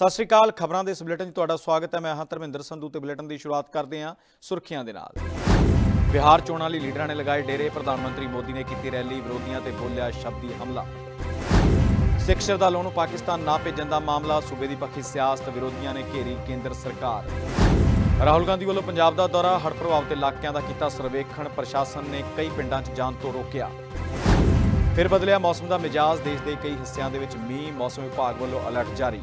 ਸਤਿ ਸ਼੍ਰੀ ਅਕਾਲ, ਖਬਰਾਂ ਦੇ ਇਸ ਬੁਲੇਟਿਨ 'ਚ ਤੁਹਾਡਾ ਸਵਾਗਤ ਹੈ। ਮੈਂ ਹਾਂ ਧਰਮਿੰਦਰ ਸੰਧੂ ਤੇ ਬੁਲੇਟਿਨ ਦੀ ਸ਼ੁਰੂਆਤ ਕਰਦੇ ਹਾਂ ਸੁਰਖੀਆਂ ਦੇ ਨਾਲ। ਬਿਹਾਰ ਚੋਣਾਂ ਲਈ ਲੀਡਰਾਂ ਨੇ ਲਗਾਏ ਡੇਰੇ। ਪ੍ਰਧਾਨ ਮੰਤਰੀ ਮੋਦੀ ਨੇ ਕੀਤੀ ਰੈਲੀ, ਵਿਰੋਧੀਆਂ ਤੇ ਬੋਲਿਆ ਸ਼ਬਦੀ ਹਮਲਾ। ਸਿੱਖ ਸ਼ਰਧਾਲੂਆਂ ਨੂੰ ਪਾਕਿਸਤਾਨ ਨਾ ਭੇਜਣ ਦਾ ਮਾਮਲਾ। ਸੂਬੇ ਦੀ ਪੱਖੀ ਸਿਆਸਤ, ਵਿਰੋਧੀਆਂ ਨੇ ਘੇਰੀ ਕੇਂਦਰ ਸਰਕਾਰ। ਰਾਹੁਲ ਗਾਂਧੀ ਵੱਲੋਂ ਪੰਜਾਬ ਦਾ ਦੌਰਾ। ਹੜ੍ਹ ਪ੍ਰਭਾਵਿਤ ਇਲਾਕਿਆਂ ਦਾ ਕੀਤਾ ਸਰਵੇਖਣ। ਪ੍ਰਸ਼ਾਸਨ ਨੇ ਕਈ ਪਿੰਡਾਂ 'ਚ ਜਾਣ ਤੋਂ ਰੋਕਿਆ। ਫਿਰ ਬਦਲਿਆ ਮੌਸਮ ਦਾ ਮਿਜਾਜ਼। ਦੇਸ਼ ਦੇ ਕਈ ਹਿੱਸਿਆਂ ਦੇ ਵਿੱਚ ਮੀਂਹ। ਮੌਸਮ ਵਿਭਾਗ ਵੱਲੋਂ ਅਲਰਟ ਜਾਰੀ।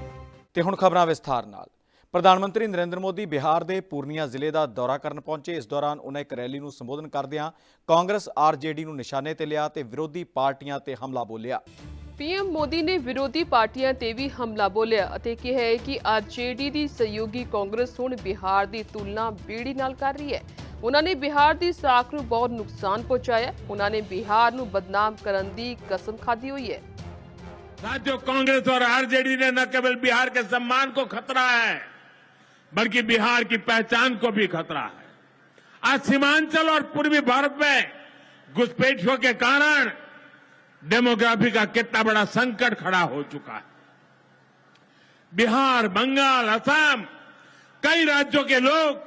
ਤੇ ਹੁਣ ਖਬਰਾਂ ਵਿਸਥਾਰ ਨਾਲ। ਪ੍ਰਧਾਨ ਮੰਤਰੀ ਨਰਿੰਦਰ ਮੋਦੀ ਬਿਹਾਰ ਦੇ ਪੂਰਨੀਆ ਜ਼ਿਲ੍ਹੇ ਦਾ ਦੌਰਾ ਕਰਨ ਪਹੁੰਚੇ। ਇਸ ਦੌਰਾਨ ਉਹਨਾਂ ਇੱਕ ਰੈਲੀ ਨੂੰ ਸੰਬੋਧਨ ਕਰਦਿਆਂ ਕਾਂਗਰਸ ਆਰਜੇਡੀ ਨੂੰ ਨਿਸ਼ਾਨੇ ਤੇ ਲਿਆ ਤੇ ਵਿਰੋਧੀ ਪਾਰਟੀਆਂ ਤੇ ਹਮਲਾ ਬੋਲਿਆ। ਪੀਐਮ ਮੋਦੀ ਨੇ ਵਿਰੋਧੀ ਪਾਰਟੀਆਂ ਤੇ ਵੀ ਹਮਲਾ ਬੋਲਿਆ ਅਤੇ ਕਿਹਾ ਹੈ ਕਿ ਆਰਜੇਡੀ ਦੀ ਸਹਿਯੋਗੀ ਕਾਂਗਰਸ ਹੁਣ ਬਿਹਾਰ ਦੀ ਤੁਲਨਾ ਬੀੜੀ ਨਾਲ ਕਰ ਰਹੀ ਹੈ। ਉਹਨਾਂ ਨੇ ਬਿਹਾਰ ਦੀ ਸਾਖ ਨੂੰ ਬਹੁਤ ਨੁਕਸਾਨ ਪਹੁੰਚਾਇਆ। ਉਹਨਾਂ ਨੇ ਬਿਹਾਰ ਨੂੰ ਬਦਨਾਮ ਕਰਨ ਦੀ ਕਸਮ ਖਾਧੀ ਹੋਈ ਹੈ। साथियों कांग्रेस और आरजेडी ने न केवल बिहार के सम्मान को खतरा है, बल्कि बिहार की पहचान को भी खतरा है। आज सीमांचल और पूर्वी भारत में घुसपैठियों के कारण डेमोग्राफी का कितना बड़ा संकट खड़ा हो चुका है। बिहार, बंगाल, असम, कई राज्यों के लोग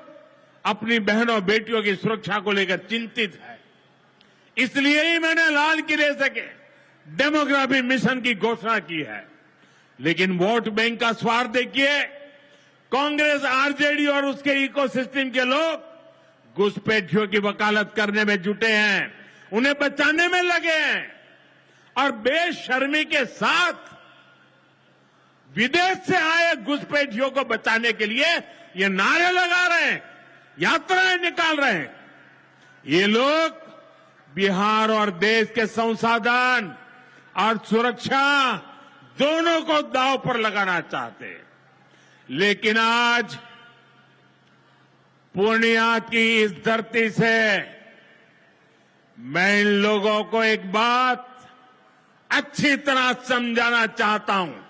अपनी बहनों बेटियों की सुरक्षा को लेकर चिंतित है। इसलिए ही मैंने लाल किले से के डेमोग्राफी मिशन की घोषणा की है। लेकिन वोट बैंक का स्वार्थ देखिए, कांग्रेस, आरजेडी और उसके इकोसिस्टम के लोग घुसपैठियों की वकालत करने में जुटे हैं, उन्हें बचाने में लगे हैं और बेशर्मी के साथ विदेश से आए घुसपैठियों को बचाने के लिए ये नारे लगा रहे हैं, यात्राएँ निकाल रहे हैं। ये लोग बिहार और देश के संसाधन और सुरक्षा दोनों को दाव पर लगाना चाहते लेकिन आज पूर्णिया की इस धरती से मैं इन लोगों को एक बात अच्छी तरह समझाना चाहता हूँ।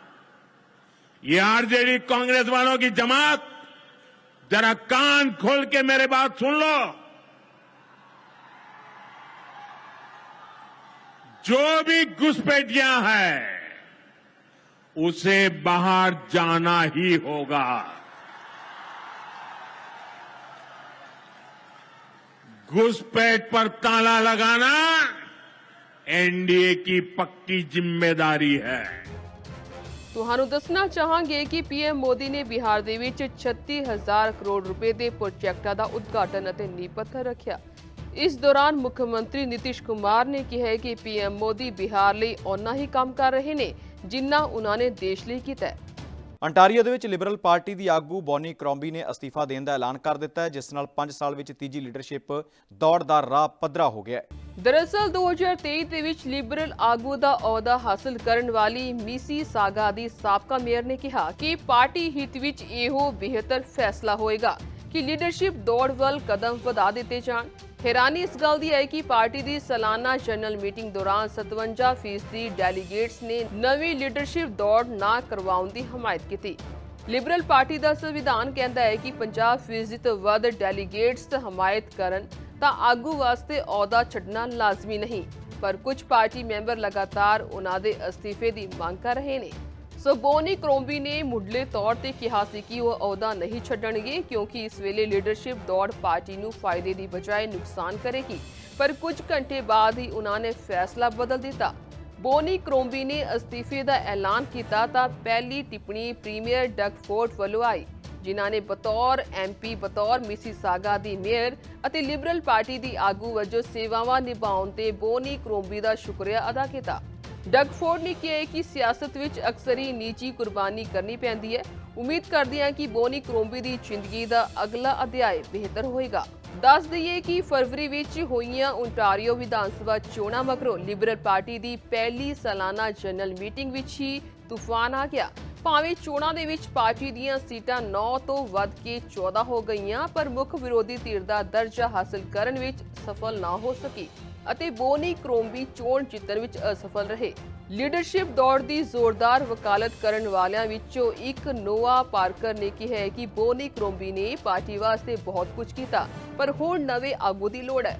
ये आरजेडी कांग्रेस वालों की जमात, जरा कान खोल के मेरे बात सुन लो। जो भी घुसपैठियां हैं उसे बाहर जाना ही होगा घुसपैठ पर ताला लगाना एनडीए की पक्की जिम्मेदारी है ਤੁਹਾਨੂੰ ਦੱਸਣਾ ਚਾਹਾਂਗੇ ਕਿ ਪੀਐਮ ਮੋਦੀ ਨੇ ਬਿਹਾਰ ਦੇ ਵਿੱਚ 36000 ਕਰੋੜ ਰੁਪਏ ਦੇ ਪ੍ਰੋਜੈਕਟਾਂ ਦਾ ਉਦਘਾਟਨ ਅਤੇ ਨੀਂਹ ਪੱਥਰ ਰੱਖਿਆ ਇਸ ਦੌਰਾਨ ਮੁੱਖ ਮੰਤਰੀ ਨਿਤਿਸ਼ ਕੁਮਾਰ ਨੇ ਕਿਹਾ ਕਿ ਪੀਐਮ ਮੋਦੀ ਬਿਹਾਰ ਲਈ ਓਨਾ ਹੀ ਕੰਮ ਕਰ ਰਹੇ ਨੇ ਜਿੰਨਾ ਉਹਨਾਂ ਨੇ ਦੇਸ਼ ਲਈ ਕੀਤਾ ਹੈ। ਅੰਟਾਰੀਓ ਦੇ ਵਿੱਚ ਲਿਬਰਲ ਪਾਰਟੀ ਦੀ ਆਗੂ ਬੌਨੀ ਕਰੋਂਬੀ ਨੇ ਅਸਤੀਫਾ ਦੇਣ ਦਾ ਐਲਾਨ ਕਰ ਦਿੱਤਾ ਹੈ ਜਿਸ ਨਾਲ 5 ਸਾਲ ਵਿੱਚ ਤੀਜੀ ਲੀਡਰਸ਼ਿਪ ਦੌੜ ਦਾ ਰਾਹ ਪੱਧਰਾ ਹੋ ਗਿਆ ਹੈ। ਦਰਅਸਲ 2023 ਦੇ ਵਿੱਚ ਲਿਬਰਲ ਆਗੂ ਦਾ ਅਹੁਦਾ ਹਾਸਲ ਕਰਨ ਵਾਲੀ ਮੀਸੀ ਸਾਗਾ ਦੀ ਸਾਬਕਾ ਮੇਅਰ ਨੇ ਕਿਹਾ ਕਿ ਪਾਰਟੀ ਹਿੱਤ ਵਿੱਚ ਇਹੋ ਬਿਹਤਰ ਫੈਸਲਾ ਹੋਏਗਾ ਕਿ ਲੀਡਰਸ਼ਿਪ ਦੌੜ ਵੱਲ ਕਦਮ ਵਧਾ ਦਿੱਤੇ ਜਾਣ। ਹੈਰਾਨੀ ਇਸ ਗੱਲ ਦੀ ਹੈ ਕਿ ਪਾਰਟੀ ਦੀ ਸਾਲਾਨਾ ਜਨਰਲ ਮੀਟਿੰਗ ਦੌਰਾਨ 57% ਡੈਲੀਗੇਟਸ ਨੇ ਨਵੀਂ ਲੀਡਰਸ਼ਿਪ ਦੌੜ ਨਾ ਕਰਵਾਉਣ ਦੀ ਹਮਾਇਤ ਕੀਤੀ। ਲਿਬਰਲ ਪਾਰਟੀ ਦਾ ਸੰਵਿਧਾਨ ਕਹਿੰਦਾ ਹੈ ਕਿ 50% ਤੋਂ ਵੱਧ ਡੈਲੀਗੇਟਸ ਹਮਾਇਤ ਕਰਨ ਤਾਂ ਆਗੂ ਵਾਸਤੇ ਅਹੁਦਾ ਛੱਡਣਾ ਲਾਜ਼ਮੀ ਨਹੀਂ, ਪਰ ਕੁਝ ਪਾਰਟੀ ਮੈਂਬਰ ਲਗਾਤਾਰ ਉਹਨਾਂ ਦੇ ਅਸਤੀਫੇ ਦੀ ਮੰਗ ਕਰ ਰਹੇ ਨੇ। ਸੋ ਬੋਨੀ ਕਰੋਂਬੀ ਨੇ ਮੁੱਢਲੇ ਤੌਰ ਤੇ ਕਿਹਾ ਸੀ ਕਿ ਉਹ ਅਹੁਦਾ ਨਹੀਂ ਛੱਡਣਗੇ ਕਿਉਂਕਿ ਇਸ ਵੇਲੇ ਲੀਡਰਸ਼ਿਪ ਦੌੜ ਪਾਰਟੀ ਨੂੰ ਫਾਇਦੇ ਦੀ ਬਜਾਏ ਨੁਕਸਾਨ ਕਰੇਗੀ। ਪਰ ਕੁਝ ਘੰਟੇ ਬਾਅਦ ਹੀ ਉਹਨਾਂ ਨੇ ਫੈਸਲਾ ਬਦਲ ਦਿੱਤਾ। ਬੋਨੀ ਕਰੋਂਬੀ ਨੇ ਅਸਤੀਫੇ ਦਾ ਐਲਾਨ ਕੀਤਾ ਤਾਂ ਪਹਿਲੀ ਟਿੱਪਣੀ ਪ੍ਰੀਮੀਅਰ ਡਕਫੋਰਟ ਵੱਲੋਂ ਆਈ, ਜਿਨ੍ਹਾਂ ਨੇ ਬਤੌਰ ਐਮਪੀ ਬਤੌਰ ਮਿਸੀਸਾਗਾ ਦੀ ਮੇਅਰ ਅਤੇ ਲਿਬਰਲ ਪਾਰਟੀ ਦੀ ਆਗੂ ਵਜੋਂ ਸੇਵਾਵਾਂ ਨਿਭਾਉਣ ਤੇ ਬੋਨੀ ਕਰੋਂਬੀ ਦਾ ਸ਼ੁਕਰੀਆ ਅਦਾ ਕੀਤਾ। ਡਗ ਨੇ ਕਿਹਾ ਕਿ ਸਿਆਸਤ ਵਿੱਚ ਅਕਸਰ ਹੀ ਨਿੱਜੀ ਕੁਰਬਾਨੀ ਕਰਨੀ ਪੈਂਦੀ ਹੈ। ਉਮੀਦ ਕਰਦੇ ਹਾਂ ਕਿ ਬੋਨੀ ਕਰੋਂਬੀ ਦੀ ਜ਼ਿੰਦਗੀ ਦਾ ਅਗਲਾ ਅਧਿਆਇ ਬਿਹਤਰ ਹੋਏਗਾ। ਦੱਸ ਦਈਏ ਕਿ ਫਰਵਰੀ ਵਿੱਚ ਹੋਈਆਂ ਓਨਟਾਰੀਓ ਵਿਧਾਨ ਸਭਾ ਚੋਣਾਂ ਮਗਰੋਂ ਲਿਬਰਲ ਪਾਰਟੀ ਦੀ ਪਹਿਲੀ ਸਾਲਾਨਾ ਜਨਰਲ ਮੀਟਿੰਗ ਵਿੱਚ ਹੀ ਤੂਫਾਨ ਆ ਗਿਆ। ਭਾਵੇਂ ਚੋਣਾਂ ਦੇ ਵਿੱਚ ਪਾਰਟੀ ਦੀਆਂ ਸੀਟਾਂ 9 ਤੋਂ ਵੱਧ ਕੇ 14 ਹੋ ਗਈਆਂ, ਪਰ ਮੁੱਖ ਵਿਰੋਧੀ ਧਿਰ ਦਾ ਦਰਜਾ ਹਾਸਲ ਕਰਨ ਵਿੱਚ ਸਫਲ ਨਾ ਹੋ ਸਕੀ। ਅਤੇ ਬੋਨੀ ਕਰੋਂਬੀ ਚੋਣ ਜਿੱਤਣ ਵਿੱਚ ਅਸਫਲ ਰਹੇ। ਲੀਡਰਸ਼ਿਪ ਦੌੜ ਦੀ ਜ਼ੋਰਦਾਰ ਵਕਾਲਤ ਕਰਨ ਵਾਲਿਆਂ ਵਿੱਚੋਂ ਇੱਕ ਨੋਆ ਪਾਰਕਰ ਨੇ ਕਿਹਾ ਹੈ ਕਿ ਬੋਨੀ ਕਰੋਂਬੀ ਨੇ ਪਾਰਟੀ ਵਾਸਤੇ ਬਹੁਤ ਕੁਝ ਕੀਤਾ, ਪਰ ਹੁਣ ਨਵੇਂ ਆਗੂ ਦੀ ਲੋੜ ਹੈ।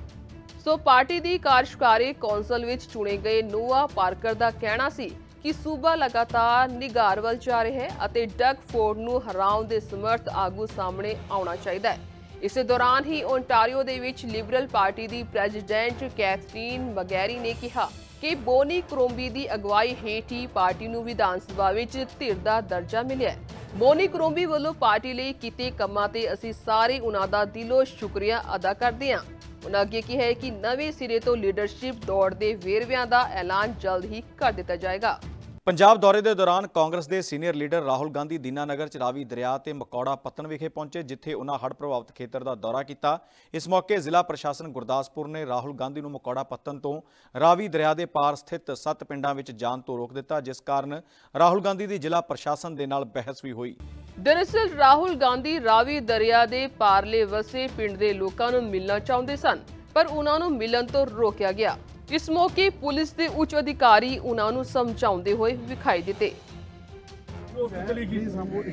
ਸੋ ਪਾਰਟੀ ਦੀ ਕਾਰਜਕਾਰੀ ਕੌਂਸਲ ਵਿੱਚ ਚੁਣੇ ਗਏ ਨੋਆ ਪਾਰਕਰ ਦਾ ਕਹਿਣਾ ਸੀ ਕਿ ਸੂਬਾ ਲਗਾਤਾਰ ਨਿਗਾਰ ਵੱਲ ਜਾ ਰਿਹਾ ਹੈ ਅਤੇ ਡਗ ਫੋਰਡ ਨੂੰ ਹਰਾਉਣ ਦੇ ਸਮਰਥ ਆਗੂ ਸਾਹਮਣੇ ਆਉਣਾ ਚਾਹੀਦਾ ਹੈ। ਇਸੇ ਦੌਰਾਨ ਹੀ ਓਨਟਾਰੀਓ ਦੇ ਵਿੱਚ ਲਿਬਰਲ ਪਾਰਟੀ ਦੀ ਪ੍ਰੈਜ਼ੀਡੈਂਟ ਕੈਥਰੀਨ ਮਗੈਰੀ ਨੇ ਕਿਹਾ ਕਿ ਬੋਨੀ ਕਰੋਂਬੀ ਦੀ ਅਗਵਾਈ ਹੇਠ ਹੀ ਪਾਰਟੀ ਨੂੰ ਵਿਧਾਨ ਸਭਾ ਵਿੱਚ ਧਿਰ ਦਾ ਦਰਜਾ ਮਿਲਿਆ ਬੋਨੀ ਕਰੋਂਬੀ ਵੱਲੋਂ ਪਾਰਟੀ ਲਈ ਕੀਤੇ ਕੰਮਾਂ ਤੇ ਅਸੀਂ ਸਾਰੇ ਉਹਨਾਂ ਦਾ ਦਿਲੋਂ ਸ਼ੁਕਰੀਆ ਅਦਾ ਕਰਦੇ ਹਾਂ। ਉਹਨਾਂ ਅੱਗੇ ਕਿਹਾ ਹੈ ਕਿ ਨਵੇਂ ਸਿਰੇ ਤੋਂ ਲੀਡਰਸ਼ਿਪ ਦੌੜ ਦੇ ਵੇਰਵਿਆਂ ਦਾ ਐਲਾਨ ਜਲਦ ਹੀ ਕਰ ਦਿੱਤਾ ਜਾਏਗਾ। ਪੰਜਾਬ ਦੌਰੇ ਦੇ ਦੌਰਾਨ ਕਾਂਗਰਸ ਦੇ ਸੀਨੀਅਰ ਲੀਡਰ ਰਾਹੁਲ ਗਾਂਧੀ ਦੀਨਾਨਗਰ ਚ ਰਾਵੀ ਦਰਿਆ ਤੇ ਮਕੌੜਾ ਪੱਤਨ ਵਿਖੇ ਪਹੁੰਚੇ, ਜਿੱਥੇ ਉਹਨਾਂ ਹੜ੍ਹ ਪ੍ਰਭਾਵਿਤ ਖੇਤਰ ਦਾ ਦੌਰਾ ਕੀਤਾ। ਇਸ ਮੌਕੇ ਜ਼ਿਲ੍ਹਾ ਪ੍ਰਸ਼ਾਸਨ ਗੁਰਦਾਸਪੁਰ ਨੇ ਰਾਹੁਲ ਗਾਂਧੀ ਨੂੰ ਮਕੌੜਾ ਪੱਤਨ ਤੋਂ ਰਾਵੀ ਦਰਿਆ ਦੇ ਪਾਰ ਸਥਿਤ ਸੱਤ ਪਿੰਡਾਂ ਵਿੱਚ ਜਾਣ ਤੋਂ ਰੋਕ ਦਿੱਤਾ, ਜਿਸ ਕਾਰਨ ਰਾਹੁਲ ਗਾਂਧੀ ਦੀ ਜ਼ਿਲ੍ਹਾ ਪ੍ਰਸ਼ਾਸਨ ਦੇ ਨਾਲ ਬਹਿਸ ਵੀ ਹੋਈ। ਦਰਅਸਲ, ਰਾਹੁਲ ਗਾਂਧੀ ਰਾਵੀ ਦਰਿਆ ਦੇ ਪਾਰਲੇ ਵਸੇ ਪਿੰਡ ਦੇ ਲੋਕਾਂ ਨੂੰ ਮਿਲਣਾ ਚਾਹੁੰਦੇ ਸਨ, ਪਰ ਉਹਨਾਂ ਨੂੰ ਮਿਲਣ ਤੋਂ ਰੋਕਿਆ ਗਿਆ। ਇਸ ਮੌਕੇ ਪੁਲਿਸ ਦੇ ਉੱਚ ਅਧਿਕਾਰੀ ਉਹਨਾਂ ਨੂੰ ਸਮਝਾਉਂਦੇ ਹੋਏ ਵਿਖਾਈ ਦਿੱਤੇ।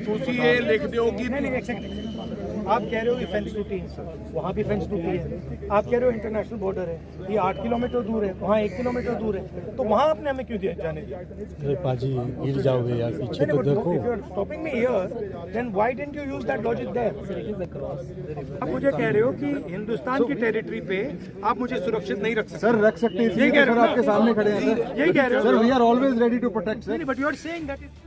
ਤੁਸੀਂ ਇਹ ਲਿਖ ਦਿਓ ਕਿ नहीं नहीं एक सेकंड आप कह रहे हो कि फेंस टूटी है वहाँ भी फेंस टूटी है आप कह रहे हो इंटरनेशनल बॉर्डर है ये आठ किलोमीटर दूर है वहाँ एक किलोमीटर दूर है तो वहाँ आपने हमें क्यों दिया जाने दिया अरे पाजी गिर जाओगे यार पीछे तो देखो if you're stopping me here then why didn't you use that logic there आप मुझे कह रहे हो कि हिंदुस्तान की टेरिटरी पे आप मुझे सुरक्षित नहीं रख सकते सर रख सकते हैं यही कह रहे सर हो आपके सामने खड़े हैं सर यही कह रहे हो sir we are always ready to protect sir but you are saying that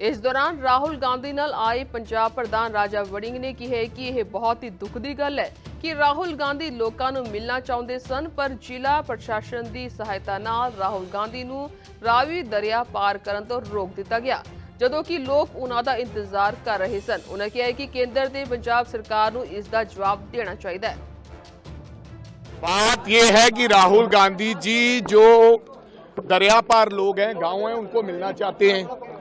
ਇਸ ਦੌਰਾਨ ਰਾਹੁਲ ਗਾਂਧੀ ਨਾਲ ਆਏ ਪੰਜਾਬ ਪ੍ਰਧਾਨ ਰਾਜਾ ਵੜਿੰਗ ਨੇ ਕਿਹਾ ਕਿ ਇਹ ਬਹੁਤ ਹੀ ਦੁੱਖ ਦੀ ਗੱਲ ਹੈ ਕਿ ਰਾਹੁਲ ਗਾਂਧੀ ਲੋਕਾਂ ਨੂੰ ਮਿਲਣਾ ਚਾਹੁੰਦੇ ਸਨ ਪਰ ਜ਼ਿਲ੍ਹਾ ਪ੍ਰਸ਼ਾਸਨ ਦੀ ਸਹਾਇਤਾ ਨਾਲ ਰਾਹੁਲ ਗਾਂਧੀ ਨੂੰ ਰਾਵੀ ਦਰਿਆ ਪਾਰ ਕਰਨ ਤੋਂ ਰੋਕ ਦਿੱਤਾ ਗਿਆ ਜਦੋਂ ਕਿ ਲੋਕ ਉਹਨਾਂ ਦਾ ਇੰਤਜ਼ਾਰ ਕਰ ਰਹੇ ਸਨ ਉਹਨਾਂ ਕਿਹਾ ਕਿ ਕੇਂਦਰ ਤੇ ਪੰਜਾਬ ਸਰਕਾਰ ਨੂੰ ਇਸ ਦਾ ਜਵਾਬ ਦੇਣਾ ਚਾਹੀਦਾ ਹੈ बात ये है कि राहुल गांधी जी जो दरिया पार लोग हैं गांव हैं उनको मिलना चाहते हैं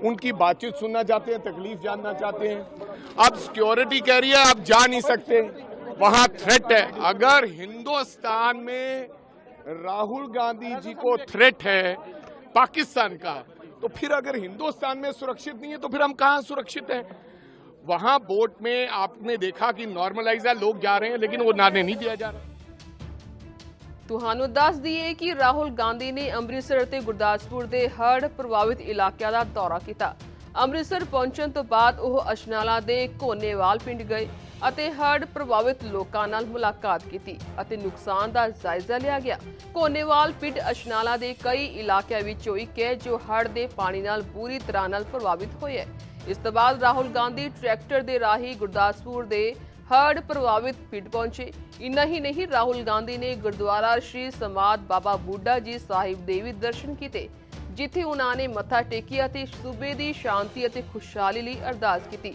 उनकी बातचीत सुनना चाहते हैं, तकलीफ़ जानना चाहते हैं। अब सिक्योरिटी कह रही है, आप जा नहीं सकते। वहाँ थ्रेट है। अगर हिंदुस्तान में राहुल गांधी जी को थ्रेट है, पाकिस्तान का तो फिर अगर हिंदुस्तान में सुरक्षित नहीं है तो फिर हम कहाँ सुरक्षित हैं? वहाँ बोट में आपने देखा कि नॉर्मलाइज है, लोग जा रहे हैं, लेकिन वो नाने नहीं दिया जा रहा। ਤੁਹਾਨੂੰ ਦੱਸ ਦਈਏ ਕਿ ਰਾਹੁਲ ਗਾਂਧੀ ਨੇ ਅੰਮ੍ਰਿਤਸਰ ਅਤੇ ਗੁਰਦਾਸਪੁਰ ਦੇ ਹੜ੍ਹ ਪ੍ਰਭਾਵਿਤ ਇਲਾਕਿਆਂ ਦਾ ਦੌਰਾ ਕੀਤਾ। ਅੰਮ੍ਰਿਤਸਰ ਪਹੁੰਚਣ ਤੋਂ ਬਾਅਦ ਉਹ ਅਸ਼ਨਾਲਾ ਦੇ ਕੋਨੇਵਾਲ ਪਿੰਡ ਗਏ ਅਤੇ ਹੜ੍ਹ ਪ੍ਰਭਾਵਿਤ ਲੋਕਾਂ ਨਾਲ ਮੁਲਾਕਾਤ ਕੀਤੀ ਅਤੇ ਨੁਕਸਾਨ ਦਾ ਜਾਇਜ਼ਾ ਲਿਆ ਗਿਆ। ਕੋਨੇਵਾਲ ਪਿੰਡ ਅਸ਼ਨਾਲਾ ਦੇ ਕਈ ਇਲਾਕਿਆਂ ਵਿੱਚੋਂ ਇੱਕ ਹੈ ਜੋ ਹੜ੍ਹ ਦੇ ਪਾਣੀ ਨਾਲ ਬੁਰੀ ਤਰ੍ਹਾਂ ਨਾਲ ਪ੍ਰਭਾਵਿਤ ਹੋਇਆ ਹੈ। ਇਸ ਤੋਂ ਬਾਅਦ ਰਾਹੁਲ ਗਾਂਧੀ ਟਰੈਕਟਰ ਦੇ ਰਾਹੀਂ ਗੁਰਦਾਸਪੁਰ ਦੇ ਹੜ੍ਹ ਪ੍ਰਭਾਵਿਤ ਪਿੰਡ ਪਹੁੰਚੇ। ਇੰਨਾ ਹੀ ਨਹੀਂ, ਰਾਹੁਲ ਗਾਂਧੀ ਨੇ ਗੁਰਦੁਆਰਾ ਸ਼੍ਰੀ ਸਮਾਦ ਬਾਬਾ ਬੁੱਢਾ ਜੀ ਸਾਹਿਬ ਦੇ ਵੀ ਦਰਸ਼ਨ ਕੀਤੇ, ਜਿੱਥੇ ਉਹਨਾਂ ਨੇ ਮੱਥਾ ਟੇਕਿਆ ਤੇ ਸੂਬੇ ਦੀ ਸ਼ਾਂਤੀ ਅਤੇ ਖੁਸ਼ਹਾਲੀ ਲਈ ਅਰਦਾਸ ਕੀਤੀ।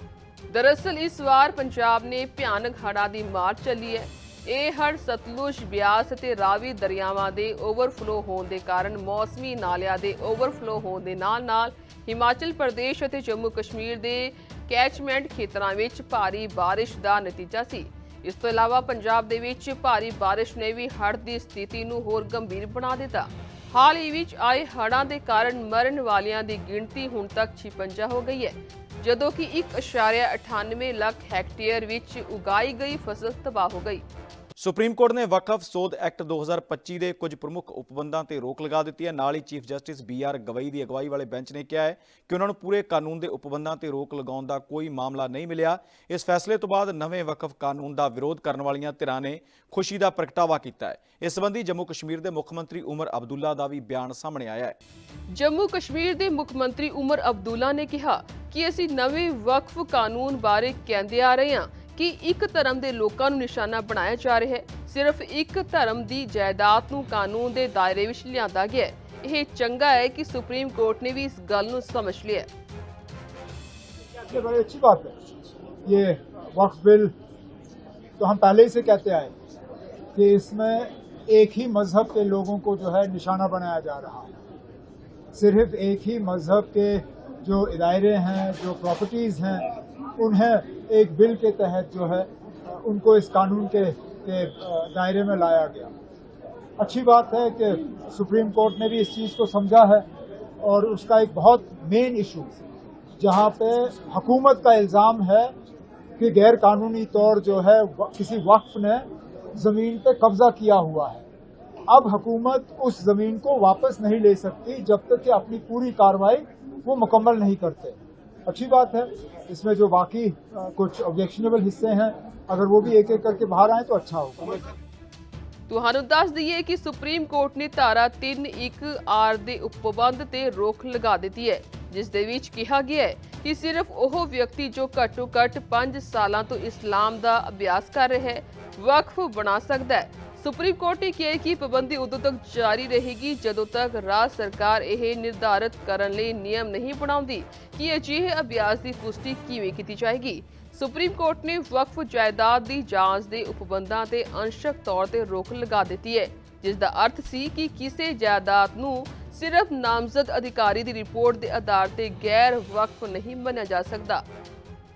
ਦਰਅਸਲ, ਇਸ ਵਾਰ ਪੰਜਾਬ ਨੇ ਭਿਆਨਕ ਹੜ੍ਹਾਂ ਦੀ ਮਾਰ ਚੱਲੀ ਹੈ। ਇਹ ਹੜ੍ਹ ਸਤਲੁਜ, ਬਿਆਸ ਅਤੇ ਰਾਵੀ ਦਰਿਆਵਾਂ ਦੇ ਓਵਰਫਲੋ ਹੋਣ ਦੇ ਕਾਰਨ ਮੌਸਮੀ ਨਾਲਿਆਂ ਦੇ ਓਵਰਫਲੋ ਹੋਣ ਦੇ ਨਾਲ-ਨਾਲ ਹਿਮਾਚਲ ਪ੍ਰਦੇਸ਼ ਅਤੇ ਜੰਮੂ ਕਸ਼ਮੀਰ ਦੇ ਕੈਚਮੈਂਟ ਖੇਤਰਾਂ ਵਿੱਚ ਭਾਰੀ ਬਾਰਿਸ਼ ਦਾ ਨਤੀਜਾ ਸੀ। ਇਸ ਤੋਂ ਇਲਾਵਾ ਪੰਜਾਬ ਦੇ ਵਿੱਚ ਭਾਰੀ ਬਾਰਿਸ਼ ਨੇ ਵੀ ਹੜ੍ਹ ਦੀ ਸਥਿਤੀ ਨੂੰ ਹੋਰ ਗੰਭੀਰ ਬਣਾ ਦਿੱਤਾ। ਹਾਲ ਹੀ ਵਿੱਚ ਆਏ ਹੜ੍ਹਾਂ ਦੇ ਕਾਰਨ ਮਰਨ ਵਾਲਿਆਂ ਦੀ ਗਿਣਤੀ ਹੁਣ ਤੱਕ 56 ਹੋ ਗਈ ਹੈ। ਜਦੋਂ ਕਿ 1.98 ਲੱਖ ਹੈਕਟੇਅਰ ਵਿੱਚ ਉਗਾਈ ਗਈ ਫਸਲ ਤਬਾਹ ਹੋ ਗਈ। ਸੁਪਰੀਮ ਕੋਰਟ ਨੇ ਵਕਫ ਸੋਧ ਐਕਟ 2025 ਦੇ ਕੁਝ ਪ੍ਰਮੁੱਖ ਉਪਬੰਧਾਂ ਤੇ ਰੋਕ ਲਗਾ ਦਿੱਤੀ ਹੈ। ਨਾਲ ਹੀ chief justice B R Gavai ਦੀ ਅਗਵਾਈ ਵਾਲੇ ਬੈਂਚ ਨੇ ਕਿਹਾ ਹੈ ਕਿ ਉਹਨਾਂ ਨੂੰ ਪੂਰੇ ਕਾਨੂੰਨ ਦੇ ਉਪਬੰਧਾਂ ਤੇ ਰੋਕ ਲਗਾਉਣ ਦਾ ਕੋਈ ਮਾਮਲਾ ਨਹੀਂ ਮਿਲਿਆ। ਇਸ ਫੈਸਲੇ ਤੋਂ ਬਾਅਦ ਨਵੇਂ ਵਕਫ ਕਾਨੂੰਨ ਦਾ ਵਿਰੋਧ ਕਰਨ ਵਾਲੀਆਂ ਧਿਰਾਂ ਨੇ ਖੁਸ਼ੀ ਦਾ ਪ੍ਰਗਟਾਵਾ ਕੀਤਾ ਹੈ। ਇਸ ਸੰਬੰਧੀ ਜੰਮੂ ਕਸ਼ਮੀਰ ਦੇ ਮੁੱਖ ਮੰਤਰੀ ਉਮਰ ਅਬਦੁੱਲਾ ਦਾ ਵੀ ਬਿਆਨ ਸਾਹਮਣੇ ਆਇਆ ਹੈ। ਜੰਮੂ ਕਸ਼ਮੀਰ ਦੇ ਮੁੱਖ ਮੰਤਰੀ ਉਮਰ ਅਬਦੁੱਲਾ ਨੇ ਕਿਹਾ ਕਿ ਅਸੀਂ ਨਵੇਂ ਵਕਫ ਕਾਨੂੰਨ ਬਾਰੇ ਕਹਿੰਦੇ ਆ ਰਹੇ ਹਾਂ। ਕਿ ਇੱਕ ਧਰਮ ਦੇ ਲੋਕਾਂ ਨੂੰ ਨਿਸ਼ਾਨਾ ਬਣਾਇਆ ਜਾ ਰਿਹਾ ਹੈ ਸਿਰਫ ਇੱਕ ਧਰਮ ਦੀ ਜਾਇਦਾਦ ਨੂੰ ਕਾਨੂੰਨ ਦੇ ਦਾਇਰੇ ਵਿੱਚ ਲਿਆਂਦਾ ਗਿਆ ਹੈ ਇਹ ਚੰਗਾ ਹੈ ਕਿ ਸੁਪਰੀਮ ਕੋਰਟ ਨੇ ਵੀ ਇਸ ਗੱਲ ਨੂੰ ਸਮਝ ਲਿਆ ਹੈ ये बड़ी अच्छी बात है ये वक्फ बिल तो हम पहले ही से कहते आए कि इसमें एक ही मजहब के लोगों को जो है निशाना बनाया जा रहा है सिर्फ एक ही मजहब के जो इदारे हैं जो प्रॉपर्टीज़ हैं उन्हें एक बिल के तहत जो है उनको इस कानून के, के दायरे में लाया गया। अच्छी बात है कि सुप्रीम कोर्ट ने भी इस चीज़ को समझा है और उसका एक बहुत मेन इशू जहाँ पे हुकूमत का इल्ज़ाम है कि गैर कानूनी तौर जो है किसी वक्फ ने ज़मीन पे कब्जा किया हुआ है। अब हुकूमत उस ज़मीन को वापस नहीं ले सकती जब तक कि अपनी पूरी कार्रवाई वो मुकम्मल नहीं करते। अच्छी बात है इसमें जो बाकी अ, कुछ ऑब्जेक्शनेबल हिस्से हैं अगर वो भी एक एक करके बाहर आए तो अच्छा होगा ਤੁਹਾਨੂੰ ਦੱਸ ਦਈਏ ਕਿ ਸੁਪਰੀਮ ਕੋਰਟ ਨੇ ਧਾਰਾ 3.1 ਆਰ ਦੇ ਉਪਬੰਧ ਤੇ ਰੋਕ ਲਗਾ ਦਿੱਤੀ ਹੈ ਜਿਸ ਦੇ ਵਿੱਚ ਕਿਹਾ ਗਿਆ ਹੈ ਕਿ ਸਿਰਫ ਉਹ ਵਿਅਕਤੀ ਜੋ ਘੱਟੋ ਘੱਟ 5 ਸਾਲਾਂ ਤੋਂ ਇਸਲਾਮ ਦਾ ਅਭਿਆਸ ਕਰ ਰਿਹਾ ਹੈ ਵਕਫ ਬਣਾ ਸਕਦਾ ਹੈ ਸੁਪਰੀਮ ਕੋਰਟ ਨੇ ਕਿਹਾ ਕਿ ਪਾਬੰਦੀ ਉਦੋਂ ਤੱਕ ਜਾਰੀ ਰਹੇਗੀ ਜਦੋਂ ਤੱਕ ਰਾਜ ਸਰਕਾਰ ਇਹ ਨਿਰਧਾਰਤ ਕਰਨ ਲਈ ਨਿਯਮ ਨਹੀਂ ਬਣਾਉਂਦੀ ਕਿ ਅਜਿਹੇ ਅਭਿਆਸ ਦੀ ਪੁਸ਼ਟੀ ਕਿਵੇਂ ਕੀਤੀ ਜਾਏਗੀ। ਸੁਪਰੀਮ ਕੋਰਟ ਨੇ ਵਕਫ ਜਾਇਦਾਦ ਦੀ ਜਾਂਚ ਦੇ ਉਪਬੰਧਾਂ ਤੇ ਅੰਸ਼ਕ ਤੌਰ ਤੇ ਰੋਕ ਲਗਾ ਦਿੱਤੀ ਹੈ, ਜਿਸ ਦਾ ਅਰਥ ਸੀ ਕਿ ਕਿਸੇ ਜਾਇਦਾਦ ਨੂੰ ਸਿਰਫ ਨਾਮਜ਼ਦ ਅਧਿਕਾਰੀ ਦੀ ਰਿਪੋਰਟ ਦੇ ਆਧਾਰ ਤੇ ਗੈਰ ਵਕਫ ਨਹੀਂ ਮੰਨਿਆ ਜਾ ਸਕਦਾ।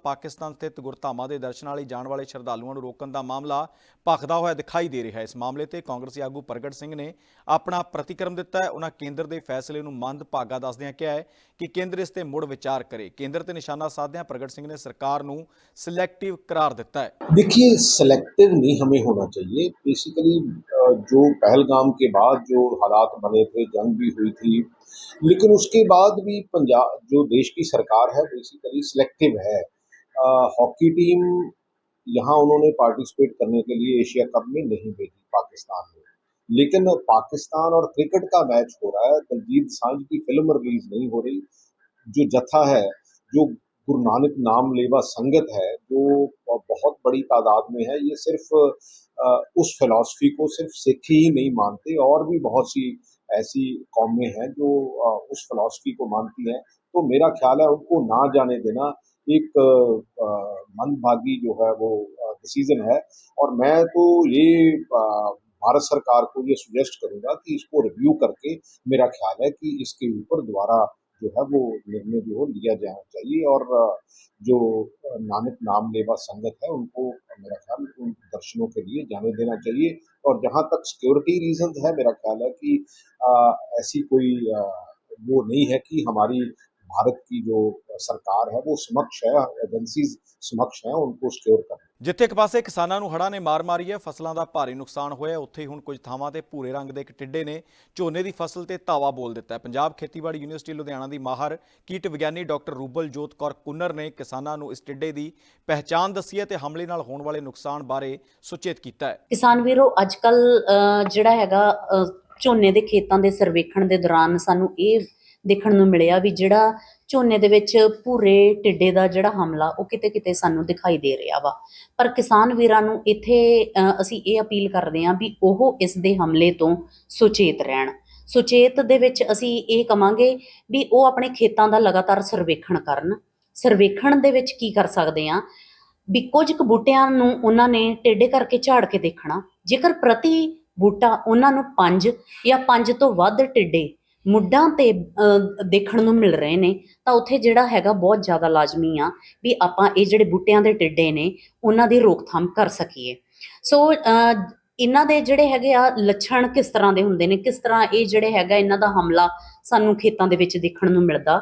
ਪਾਕਿਸਤਾਨ ਸਥਿਤ ਗੁਰਧਾਮਾਂ ਦੇ ਦਰਸ਼ਨਾਂ ਲਈ ਜਾਣ ਵਾਲੇ ਸ਼ਰਧਾਲੂਆਂ ਨੂੰ ਰੋਕਣ ਦਾ ਮਾਮਲਾ ਭਖਦਾ ਹੋਇਆ ਦਿਖਾਈ ਦੇ ਰਿਹਾ ਹੈ ਇਸ ਮਾਮਲੇ ਤੇ ਕਾਂਗਰਸੀ ਆਗੂ ਪ੍ਰਗਟ ਸਿੰਘ ਨੇ ਆਪਣਾ ਪ੍ਰਤੀਕਰਮ ਦਿੱਤਾ ਹੈ ਉਹਨਾਂ ਕੇਂਦਰ ਦੇ ਫੈਸਲੇ ਨੂੰ ਮੰਦਭਾਗਾ ਦੱਸਦਿਆਂ ਕਿਹਾ ਹੈ ਕਿ ਕੇਂਦਰ ਇਸ ਤੇ ਮੁੜ ਵਿਚਾਰ ਕਰੇ ਕੇਂਦਰ ਤੇ ਨਿਸ਼ਾਨਾ ਸਾਧਦਿਆਂ ਪ੍ਰਗਟ ਸਿੰਘ ਨੇ ਸਰਕਾਰ ਨੂੰ ਸਿਲੈਕਟਿਵ ਕਰਾਰ ਦਿੱਤਾ ਹੈ देखिए सिलेक्टिव नहीं हमें होना चाहिए बेसिकली जो पहलगाम के बाद जो हालात बने थे जंग भी हुई थी लेकिन उसके बाद भी पंजाब जो देश की सरकार है बेसिकली सिलेक्टिव है अ, हॉकी टीम यहाँ उन्होंने पार्टिसिपेट करने के लिए एशिया कप में नहीं भेजी, पाकिस्तान में। लेकिन पाकिस्तान और क्रिकेट का मैच हो रहा है, दलजीत साँझ की फ़िल्म रिलीज़ नहीं हो रही। जो जत्था है, जो गुरु नानक नाम लेवा संगत है, जो बहुत बड़ी तादाद में है, ये सिर्फ़ उस फिलॉसफी को सिर्फ़ सिख ही नहीं मानते, और भी बहुत सी ऐसी कौमें हैं जो उस फिलॉसफी को मानती हैं। तो मेरा ख्याल है उनको ना जाने देना एक मंदभागी जो है वो डिसीज़न है। और मैं तो ये भारत सरकार को ये सुजेस्ट करूँगा कि इसको रिव्यू करके मेरा ख्याल है कि इसके ऊपर दोबारा जो है वो निर्णय जो लिया जाना चाहिए। और जो नानक नाम लेवा संगत है उनको मेरा ख्याल उन दर्शनों के लिए जाने देना चाहिए। और जहाँ तक सिक्योरिटी रीजन है मेरा ख्याल है कि अ, ऐसी कोई अ, वो नहीं है कि हमारी भारत की जो सरकार है वो समक्ष है एजेंसीज समक्ष हैं उनको सिक्योर करें ਜਿੱਥੇ ਇੱਕ ਪਾਸੇ ਕਿਸਾਨਾਂ ਨੂੰ ਹੜ੍ਹਾਂ ਨੇ ਮਾਰ ਮਾਰੀ ਹੈ ਫਸਲਾਂ ਦਾ ਭਾਰੀ ਨੁਕਸਾਨ ਹੋਇਆ ਹੈ, ਉੱਥੇ ਹੀ ਹੁਣ ਕੁਝ ਥਾਵਾਂ ਤੇ ਭੂਰੇ ਰੰਗ ਦੇ ਇੱਕ ਟਿੱਡੇ ਨੇ ਝੋਨੇ ਦੀ ਫਸਲ ਤੇ ਧਾਵਾ ਬੋਲ ਦਿੱਤਾ ਹੈ ਪੰਜਾਬ ਖੇਤੀਬਾੜੀ ਯੂਨੀਵਰਸਿਟੀ ਲੁਧਿਆਣਾ ਦੀ ਮਾਹਰ ਕੀਟ ਵਿਗਿਆਨੀ ਡਾਕਟਰ ਰੂਬਲ ਜੋਤ ਕੌਰ ਕੁੰਨਰ ਨੇ ਕਿਸਾਨਾਂ ਨੂੰ ਇਸ ਟਿੱਡੇ ਦੀ ਪਹਿਚਾਣ ਦੱਸੀ ਹੈ ਤੇ ਹਮਲੇ ਨਾਲ ਹੋਣ ਵਾਲੇ ਨੁਕਸਾਨ ਬਾਰੇ ਸੁਚੇਤ ਕੀਤਾ ਹੈ ਕਿਸਾਨ ਵੀਰੋ ਅੱਜ ਕੱਲ ਜਿਹੜਾ ਹੈਗਾ ਅ, ਝੋਨੇ ਦੇ ਖੇਤਾਂ ਦੇ ਸਰਵੇਖਣ ਦੇ ਦੌਰਾਨ ਸਾਨੂੰ ਇਹ ਦੇਖਣ ਨੂੰ ਮਿਲਿਆ ਵੀ ਜਿਹੜਾ ਝੋਨੇ ਦੇ ਵਿੱਚ ਭੂਰੇ ਟਿੱਡੇ ਦਾ ਜਿਹੜਾ ਹਮਲਾ, ਉਹ ਕਿਤੇ ਕਿਤੇ ਸਾਨੂੰ ਦਿਖਾਈ ਦੇ ਰਿਹਾ ਵਾ। ਪਰ ਕਿਸਾਨ ਵੀਰਾਂ ਨੂੰ ਇੱਥੇ ਅਸੀਂ ਇਹ ਅਪੀਲ ਕਰਦੇ ਹਾਂ ਵੀ ਉਹ ਇਸ ਦੇ ਹਮਲੇ ਤੋਂ ਸੁਚੇਤ ਰਹਿਣ। ਸੁਚੇਤ ਦੇ ਵਿੱਚ ਅਸੀਂ ਇਹ ਕਵਾਂਗੇ ਵੀ ਉਹ ਆਪਣੇ ਖੇਤਾਂ ਦਾ ਲਗਾਤਾਰ ਸਰਵੇਖਣ ਕਰਨ। ਸਰਵੇਖਣ ਦੇ ਵਿੱਚ ਕੀ ਕਰ ਸਕਦੇ ਆ ਵੀ ਕੁਝ ਕੁ ਬੂਟਿਆਂ ਨੂੰ ਉਹਨਾਂ ਨੇ ਟੇਡੇ ਕਰਕੇ ਝਾੜ ਕੇ ਦੇਖਣਾ। ਜੇਕਰ ਪ੍ਰਤੀ ਬੂਟਾ ਉਹਨਾਂ ਨੂੰ ਪੰਜ ਜਾਂ ਪੰਜ ਤੋਂ ਵੱਧ ਟਿੱਡੇ ਮੁੱਢਾਂ ਤੇ ਦੇਖਣ ਨੂੰ ਮਿਲ ਰਹੇ ਨੇ ਤਾਂ ਉੱਥੇ ਜਿਹੜਾ ਹੈਗਾ ਬਹੁਤ ਜ਼ਿਆਦਾ ਲਾਜ਼ਮੀ ਆ ਵੀ ਆਪਾਂ ਇਹ ਜਿਹੜੇ ਬੂਟਿਆਂ ਦੇ ਟਿੱਡੇ ਨੇ ਉਹਨਾਂ ਦੀ ਰੋਕਥਾਮ ਕਰ ਸਕੀਏ। ਸੋ ਇਹਨਾਂ ਦੇ ਜਿਹੜੇ ਹੈਗੇ ਆ ਲੱਛਣ ਕਿਸ ਤਰ੍ਹਾਂ ਦੇ ਹੁੰਦੇ ਨੇ ਕਿਸ ਤਰ੍ਹਾਂ ਇਹ ਜਿਹੜੇ ਹੈਗਾ ਇਹਨਾਂ ਦਾ ਹਮਲਾ ਸਾਨੂੰ ਖੇਤਾਂ ਦੇ ਵਿੱਚ ਦੇਖਣ ਨੂੰ ਮਿਲਦਾ।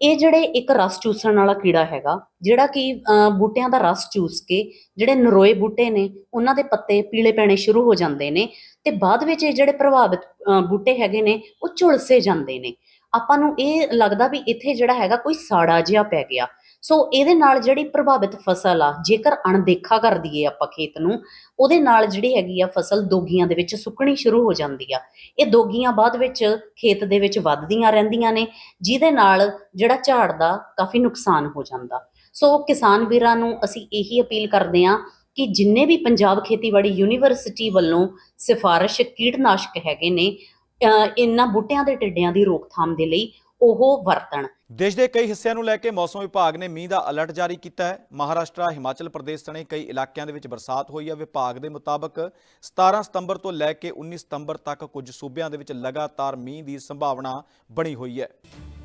ਇਹ ਜਿਹੜੇ ਇੱਕ ਰਸ ਚੂਸਣ ਵਾਲਾ ਕੀੜਾ ਹੈਗਾ ਜਿਹੜਾ ਕਿ ਅਹ, ਬੂਟਿਆਂ ਦਾ ਰਸ ਚੂਸ ਕੇ ਜਿਹੜੇ ਨਰੋਏ ਬੂਟੇ ਨੇ ਉਹਨਾਂ ਦੇ ਪੱਤੇ ਪੀਲੇ ਪੈਣੇ ਸ਼ੁਰੂ ਹੋ ਜਾਂਦੇ ਨੇ ਤੇ ਬਾਅਦ ਵਿੱਚ ਇਹ ਜਿਹੜੇ ਪ੍ਰਭਾਵਿਤ ਬੂਟੇ ਹੈਗੇ ਨੇ, ਉਹ ਝੁਲਸੇ ਜਾਂਦੇ ਨੇ। ਆਪਾਂ ਨੂੰ ਇਹ ਲੱਗਦਾ ਵੀ ਇੱਥੇ ਜਿਹੜਾ ਹੈਗਾ ਕੋਈ ਸਾੜਾ ਜਿਹਾ ਪੈ ਗਿਆ। ਸੋ ਇਹਦੇ ਨਾਲ ਜਿਹੜੀ ਪ੍ਰਭਾਵਿਤ ਫਸਲ ਆ, ਜੇਕਰ ਅਣਦੇਖਾ ਕਰ ਦਈਏ ਆਪਾਂ ਖੇਤ ਨੂੰ, ਉਹਦੇ ਨਾਲ ਜਿਹੜੀ ਹੈਗੀ ਆ ਫਸਲ ਦੋਗੀਆਂ ਦੇ ਵਿੱਚ ਸੁੱਕਣੀ ਸ਼ੁਰੂ ਹੋ ਜਾਂਦੀ ਆ। ਇਹ ਦੋਗੀਆਂ ਬਾਅਦ ਵਿੱਚ ਖੇਤ ਦੇ ਵਿੱਚ ਵੱਧਦੀਆਂ ਰਹਿੰਦੀਆਂ ਨੇ, ਜਿਹਦੇ ਨਾਲ ਜਿਹੜਾ ਝਾੜ ਦਾ ਕਾਫੀ ਨੁਕਸਾਨ ਹੋ ਜਾਂਦਾ। ਸੋ ਕਿਸਾਨ ਵੀਰਾਂ ਨੂੰ ਅਸੀਂ ਇਹੀ ਅਪੀਲ ਕਰਦੇ ਹਾਂ ਕਿ ਜਿੰਨੇ ਵੀ ਪੰਜਾਬ ਖੇਤੀਬਾੜੀ ਯੂਨੀਵਰਸਿਟੀ ਵੱਲੋਂ ਸਿਫਾਰਿਸ਼ ਕੀਟਨਾਸ਼ਕ ਹੈਗੇ ਨੇ, ਅਹ ਇਹਨਾਂ ਬੂਟਿਆਂ ਦੇ ਟਿੱਡਿਆਂ ਦੀ ਰੋਕਥਾਮ ਦੇ ਲਈ ਉਹ ਵਰਤਣ। ਦੇਸ਼ ਦੇ ਕਈ ਹਿੱਸਿਆਂ ਨੂੰ ਲੈ ਕੇ ਮੌਸਮ ਵਿਭਾਗ ਨੇ ਮੀਂਹ ਦਾ ਅਲਰਟ ਜਾਰੀ ਕੀਤਾ ਹੈ। ਮਹਾਰਾਸ਼ਟਰ, ਹਿਮਾਚਲ ਪ੍ਰਦੇਸ਼ ਸਣੇ ਕਈ ਇਲਾਕਿਆਂ ਦੇ ਵਿੱਚ ਬਰਸਾਤ ਹੋਈ ਹੈ। ਵਿਭਾਗ ਦੇ ਮੁਤਾਬਕ 17 ਸਤੰਬਰ ਤੋਂ ਲੈ ਕੇ 19 ਸਤੰਬਰ ਤੱਕ ਕੁਝ ਸੂਬਿਆਂ ਦੇ ਵਿੱਚ ਲਗਾਤਾਰ ਮੀਂਹ ਦੀ ਸੰਭਾਵਨਾ ਬਣੀ ਹੋਈ ਹੈ।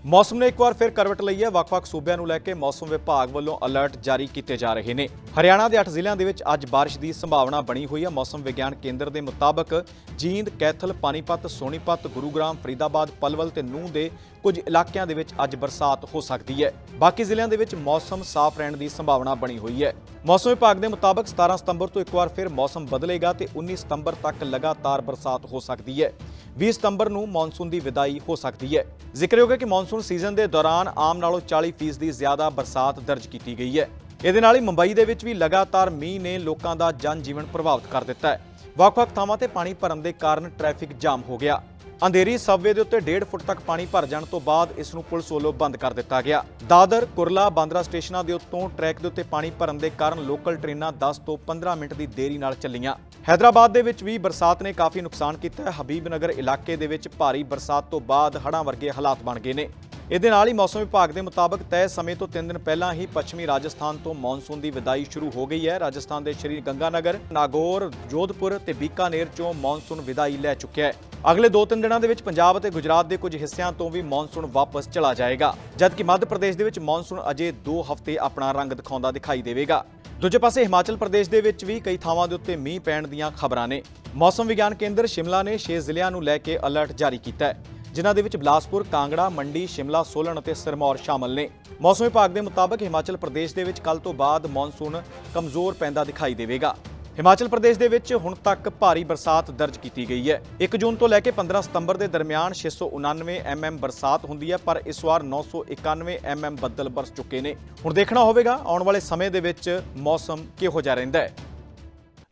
ਮੌਸਮ ਨੇ ਇੱਕ ਵਾਰ ਫਿਰ ਕਰਵਟ ਲਈ ਹੈ। ਵੱਖ-ਵੱਖ ਸੂਬਿਆਂ ਨੂੰ ਲੈ ਕੇ ਮੌਸਮ ਵਿਭਾਗ ਵੱਲੋਂ ਅਲਰਟ ਜਾਰੀ ਕੀਤੇ ਜਾ ਰਹੇ ਨੇ। ਹਰਿਆਣਾ ਦੇ 8 ਜ਼ਿਲ੍ਹਿਆਂ ਦੇ ਵਿੱਚ ਅੱਜ ਬਾਰਿਸ਼ ਦੀ ਸੰਭਾਵਨਾ ਬਣੀ ਹੋਈ ਹੈ। ਮੌਸਮ ਵਿਗਿਆਨ ਕੇਂਦਰ ਦੇ ਮੁਤਾਬਕ ਜੀਂਦ, ਕੈਥਲ ਪਾਨੀਪਤ ਸੋਨੀਪਤ, ਗੁਰੂਗ੍ਰਾਮ, ਫਰੀਦਾਬਾਦ, ਪਲਵਲ ਤੇ ਨੂੰਹ ਦੇ ਕੁਝ ਇਲਾਕਿਆਂ ਦੇ ਵਿੱਚ ਅੱਜ ਬਰਸਾਤ ਹੋ ਸਕਦੀ ਹੈ। ਬਾਕੀ ਜ਼ਿਲ੍ਹਿਆਂ ਦੇ ਵਿੱਚ ਮੌਸਮ ਸਾਫ਼ ਰਹਿਣ ਦੀ ਸੰਭਾਵਨਾ ਬਣੀ ਹੋਈ ਹੈ। ਮੌਸਮ ਵਿਭਾਗ ਦੇ ਮੁਤਾਬਕ 17 ਸਤੰਬਰ ਤੋਂ ਇੱਕ ਵਾਰ ਫਿਰ ਮੌਸਮ ਬਦਲੇਗਾ ਤੇ 19 ਸਤੰਬਰ ਤੱਕ ਲਗਾਤਾਰ ਬਰਸਾਤ ਹੋ ਸਕਦੀ ਹੈ। 20 ਸਤੰਬਰ ਨੂੰ ਮੌਨਸੂਨ ਦੀ ਵਿਦਾਈ ਹੋ ਸਕਦੀ ਹੈ। ਜ਼ਿਕਰਯੋਗ ਹੈ ਕਿ ਮੌਨਸੂਨ ਮੌਨਸੂਨ ਸੀਜ਼ਨ ਦੇ ਦੌਰਾਨ ਆਮ ਨਾਲੋਂ 40% ਦੀ ਜ਼ਿਆਦਾ ਬਰਸਾਤ ਦਰਜ ਕੀਤੀ ਗਈ ਹੈ। ਇਹਦੇ ਨਾਲ ਹੀ ਮੁੰਬਈ ਦੇ ਵਿੱਚ ਵੀ ਲਗਾਤਾਰ ਮੀਂਹ ਨੇ ਲੋਕਾਂ ਦਾ ਜਨ ਜੀਵਨ ਪ੍ਰਭਾਵਿਤ ਕਰ ਦਿੱਤਾ ਹੈ। ਵੱਖ-ਵੱਖ ਥਾਵਾਂ ਤੇ ਪਾਣੀ ਭਰਨ ਦੇ ਕਾਰਨ ਟ੍ਰੈਫਿਕ ਜਾਮ ਹੋ ਗਿਆ। ਅੰਧੇਰੀ ਸਬਵੇ ਦੇ ਉੱਤੇ 1.5 ਫੁੱਟ ਤੱਕ ਪਾਣੀ ਭਰ ਜਾਣ ਤੋਂ ਬਾਅਦ ਇਸ ਨੂੰ ਪੁਲਿਸ ਵੱਲੋਂ ਬੰਦ ਕਰ ਦਿੱਤਾ ਗਿਆ। ਦਾਦਰ, ਕੁਰਲਾ, ਬਾਂਦਰਾ ਸਟੇਸ਼ਨਾਂ ਦੇ ਉੱਤੋਂ ਟਰੈਕ ਦੇ ਉੱਤੇ ਪਾਣੀ ਭਰਨ ਦੇ ਕਾਰਨ ਲੋਕਲ ਟ੍ਰੇਨਾਂ 10 ਤੋਂ 15 ਮਿੰਟ ਦੀ ਦੇਰੀ ਨਾਲ ਚੱਲੀਆਂ। ਹੈਦਰਾਬਾਦ ਦੇ ਵਿੱਚ ਵੀ ਬਰਸਾਤ ਨੇ ਕਾਫੀ ਨੁਕਸਾਨ ਕੀਤਾ ਹੈ। ਹਬੀਬਨਗਰ ਇਲਾਕੇ ਦੇ ਵਿੱਚ ਭਾਰੀ ਬਰਸਾਤ ਤੋਂ ਬਾਅਦ ਹੜ੍ਹਾਂ ਵਰਗੇ ਹਾਲਾਤ ਬਣ ਗਏ ਨੇ। ਇਹਦੇ ਨਾਲ ਹੀ ਮੌਸਮ ਵਿਭਾਗ ਦੇ ਮੁਤਾਬਕ ਤੈਅ ਸਮੇਂ ਤੋਂ 3 ਦਿਨ ਪਹਿਲਾਂ ਹੀ ਪੱਛਮੀ ਰਾਜਸਥਾਨ ਤੋਂ ਮੌਨਸੂਨ ਦੀ ਵਿਦਾਈ ਸ਼ੁਰੂ ਹੋ ਗਈ ਹੈ। ਰਾਜਸਥਾਨ ਦੇ ਸ਼੍ਰੀ ਗੰਗਾਨਗਰ, ਨਾਗੌਰ, ਜੋਧਪੁਰ ਤੇ ਬੀਕਾਨੇਰ ਚੋਂ ਮੌਨਸੂਨ ਵਿਦਾਈ ਲੈ ਚੁੱਕਿਆ ਹੈ। ਅਗਲੇ 2-3 ਦਿਨਾਂ ਦੇ ਵਿੱਚ ਪੰਜਾਬ ਅਤੇ ਗੁਜਰਾਤ ਦੇ ਕੁਝ ਹਿੱਸਿਆਂ ਤੋਂ ਵੀ ਮੌਨਸੂਨ ਵਾਪਸ ਚਲਾ ਜਾਏਗਾ, ਜਦਕਿ ਮੱਧ ਪ੍ਰਦੇਸ਼ ਦੇ ਵਿੱਚ ਮੌਨਸੂਨ ਅਜੇ 2 ਹਫ਼ਤੇ ਆਪਣਾ ਰੰਗ ਦਿਖਾਉਂਦਾ ਦਿਖਾਈ ਦੇਵੇਗਾ। ਦੂਜੇ ਪਾਸੇ ਹਿਮਾਚਲ ਪ੍ਰਦੇਸ਼ ਦੇ ਵਿੱਚ ਵੀ ਕਈ ਥਾਵਾਂ ਦੇ ਉੱਤੇ ਮੀਂਹ ਪੈਣ ਦੀਆਂ ਖਬਰਾਂ ਨੇ। ਮੌਸਮ ਵਿਗਿਆਨ ਕੇਂਦਰ ਸ਼ਿਮਲਾ ਨੇ 6 ਜ਼ਿਲ੍ਹਿਆਂ ਨੂੰ ਲੈ ਕੇ ਅਲਰਟ ਜਾਰੀ ਕੀਤਾ ਹੈ। ਜਿਨ੍ਹਾਂ ਦੇ ਵਿੱਚ ਬਿਲਾਸਪੁਰ, ਕਾਂਗੜਾ, ਮੰਡੀ, ਸ਼ਿਮਲਾ, ਸੋਲਨ ਅਤੇ ਸਿਰਮੌਰ ਸ਼ਾਮਲ ਨੇ। ਮੌਸਮ ਵਿਭਾਗ ਦੇ ਮੁਤਾਬਕ ਹਿਮਾਚਲ ਪ੍ਰਦੇਸ਼ ਦੇ ਵਿੱਚ ਕੱਲ ਤੋਂ ਬਾਅਦ ਮੌਨਸੂਨ ਕਮਜ਼ੋਰ ਪੈਂਦਾ ਦਿਖਾਈ ਦੇਵੇਗਾ। ਹਿਮਾਚਲ ਪ੍ਰਦੇਸ਼ ਦੇ ਵਿੱਚ ਹੁਣ ਤੱਕ ਭਾਰੀ ਬਰਸਾਤ ਦਰਜ ਕੀਤੀ ਗਈ ਹੈ। 1 ਜੂਨ ਤੋਂ ਲੈ ਕੇ 15 ਸਤੰਬਰ ਦੇ ਦਰਮਿਆਨ 699 mm ਬਰਸਾਤ ਹੁੰਦੀ ਹੈ ਪਰ ਇਸ ਵਾਰ 991 mm ਬੱਦਲ ਬਰਸ ਚੁੱਕੇ ਨੇ। ਹੁਣ ਦੇਖਣਾ ਹੋਵੇਗਾ ਆਉਣ ਵਾਲੇ ਸਮੇਂ ਦੇ ਵਿੱਚ ਮੌਸਮ ਕਿਹੋ ਜਿਹਾ ਰਹਿੰਦਾ ਹੈ।